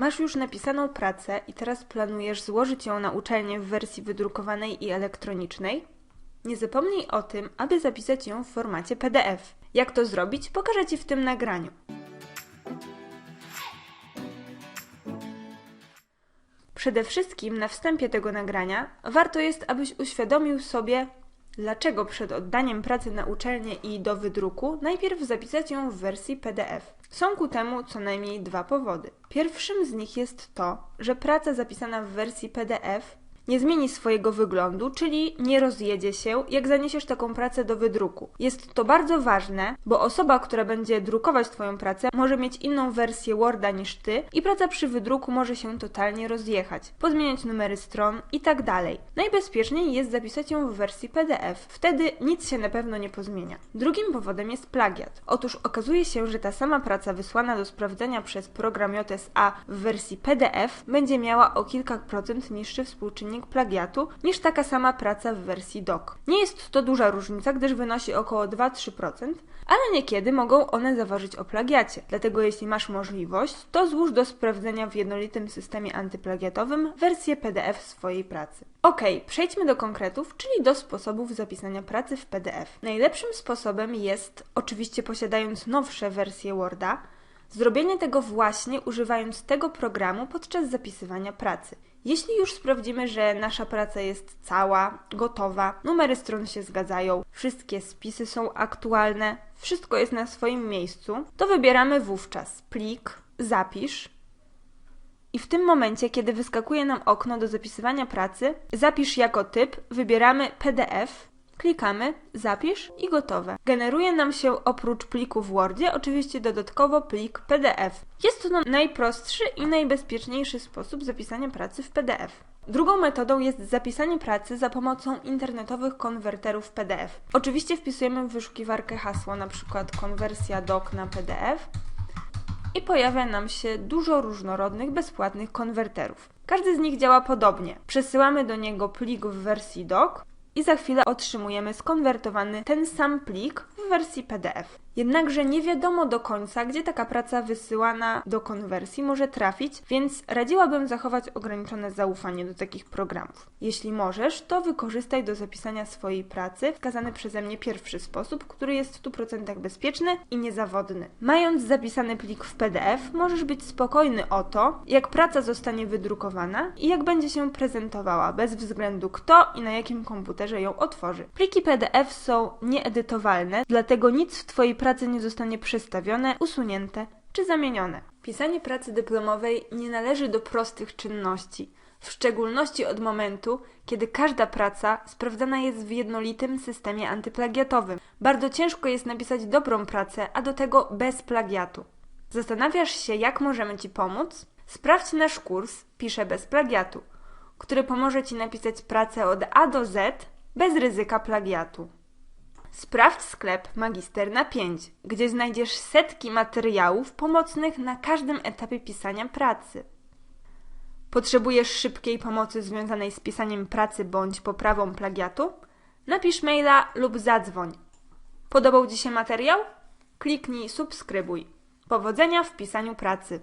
Masz już napisaną pracę i teraz planujesz złożyć ją na uczelnię w wersji wydrukowanej i elektronicznej? Nie zapomnij o tym, aby zapisać ją w formacie PDF. Jak to zrobić, pokażę Ci w tym nagraniu. Przede wszystkim na wstępie tego nagrania warto jest, abyś uświadomił sobie, dlaczego przed oddaniem pracy na uczelnię i do wydruku najpierw zapisać ją w wersji PDF. Są ku temu co najmniej dwa powody. Pierwszym z nich jest to, że praca zapisana w wersji PDF nie zmieni swojego wyglądu, czyli nie rozjedzie się, jak zaniesiesz taką pracę do wydruku. Jest to bardzo ważne, bo osoba, która będzie drukować Twoją pracę, może mieć inną wersję Worda niż Ty i praca przy wydruku może się totalnie rozjechać, pozmieniać numery stron i tak dalej. Najbezpieczniej jest zapisać ją w wersji PDF, wtedy nic się na pewno nie pozmienia. Drugim powodem jest plagiat. Otóż okazuje się, że ta sama praca wysłana do sprawdzenia przez program JSA w wersji PDF będzie miała o kilka procent niższy współczynnik plagiatu niż taka sama praca w wersji doc. Nie jest to duża różnica, gdyż wynosi około 2-3%, ale niekiedy mogą one zaważyć o plagiacie. Dlatego jeśli masz możliwość, to złóż do sprawdzenia w jednolitym systemie antyplagiatowym wersję PDF swojej pracy. Ok, przejdźmy do konkretów, czyli do sposobów zapisania pracy w PDF. Najlepszym sposobem jest, oczywiście posiadając nowsze wersje Worda, zrobienie tego właśnie używając tego programu podczas zapisywania pracy. Jeśli już sprawdzimy, że nasza praca jest cała, gotowa, numery stron się zgadzają, wszystkie spisy są aktualne, wszystko jest na swoim miejscu, to wybieramy wówczas plik, zapisz i w tym momencie, kiedy wyskakuje nam okno do zapisywania pracy, zapisz jako typ, wybieramy PDF Klikamy, zapisz i gotowe. Generuje nam się oprócz pliku w Wordzie oczywiście dodatkowo plik PDF. Jest to najprostszy i najbezpieczniejszy sposób zapisania pracy w PDF. Drugą metodą jest zapisanie pracy za pomocą internetowych konwerterów PDF. Oczywiście wpisujemy w wyszukiwarkę hasło np. konwersja doc na PDF i pojawia nam się dużo różnorodnych bezpłatnych konwerterów. Każdy z nich działa podobnie. Przesyłamy do niego plik w wersji doc i za chwilę otrzymujemy skonwertowany ten sam plik w wersji PDF. Jednakże nie wiadomo do końca, gdzie taka praca wysyłana do konwersji może trafić, więc radziłabym zachować ograniczone zaufanie do takich programów. Jeśli możesz, to wykorzystaj do zapisania swojej pracy wskazany przeze mnie pierwszy sposób, który jest w 100% bezpieczny i niezawodny. Mając zapisany plik w PDF, możesz być spokojny o to, jak praca zostanie wydrukowana i jak będzie się prezentowała, bez względu kto i na jakim komputerze ją otworzy. Pliki PDF są nieedytowalne, dlatego nic w Twojej pracy nie zostanie przestawione, usunięte czy zamienione. Pisanie pracy dyplomowej nie należy do prostych czynności, w szczególności od momentu, kiedy każda praca sprawdzana jest w jednolitym systemie antyplagiatowym. Bardzo ciężko jest napisać dobrą pracę, a do tego bez plagiatu. Zastanawiasz się, jak możemy Ci pomóc? Sprawdź nasz kurs Piszę bez plagiatu, który pomoże Ci napisać pracę od A do Z bez ryzyka plagiatu. Sprawdź sklep Magister na 5, gdzie znajdziesz setki materiałów pomocnych na każdym etapie pisania pracy. Potrzebujesz szybkiej pomocy związanej z pisaniem pracy bądź poprawą plagiatu? Napisz maila lub zadzwoń. Podobał Ci się materiał? Kliknij subskrybuj. Powodzenia w pisaniu pracy.